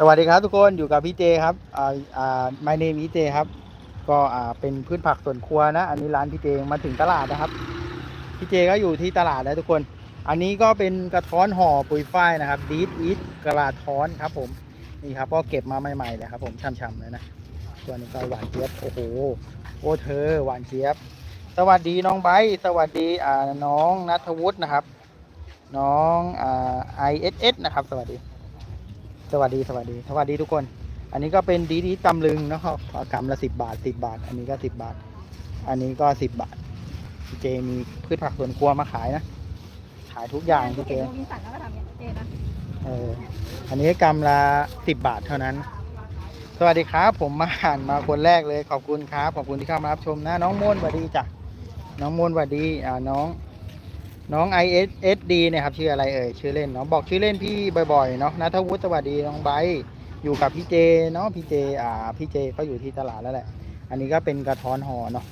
สวัสดีครับทุกคนอยู่กับพี่เจครับอ่าอ่า my name พี่เจครับ ก็อ่าเป็นพืชผักสวนครัวนะ อันนี้ร้านพี่เจมาถึงตลาดนะครับ พี่เจก็อยู่ที่ตลาดแล้วทุกคน อันนี้ก็เป็นกระท้อนห่อปุ๋ยฝ้ายนะครับดีดอีทกระท้อนครับ ผมนี่ครับก็เก็บมาใหม่ๆเลยครับ ผมช่ำๆเลยนะตัวนี้ก็หวานเจี๊ยบโอ้โหโอ้เธอหวานเจี๊ยบ สวัสดีน้องไบสวัสดีอ่าน้องนัทวุฒินะครับ น้องอ่า ISS นะครับ สวัสดี สวัสดีสวัสดีสวัสดีทุกคน อันนี้ก็เป็นดีดีตำลึงนะครับกรัมละสิบบาทสิบบาท อันนี้ก็สิบบาท อันนี้ก็สิบบาทพี่เจมีพืชผักสวนครัวมาขายนะ ขายทุกอย่างพี่เจเห็นโรบินสันแล้วก็ทำเนี่ยเจนะเอออันนี้กรัมละสิบบาทเท่านั้น สวัสดีครับผมมาอ่านมาคนแรกเลยขอบคุณครับขอบคุณที่เข้ามารับชมนะ น้องม่วนสวัสดีจ้ะน้องม่วนสวัสดีอ่าน้อง น้อง i s s d เนี่ยครับชื่ออะไรเอ่ยชื่อเล่นเนาะบอกชื่อเล่นพี่บ่อยๆเนาะนัทวุฒิสวัสดีน้องไบอยู่กับพี่เจเนาะพี่เจอ่าพี่เจก็อยู่ที่ตลาดแล้วแหละ อันนี้ก็เป็นกระท้อนห่อเนาะ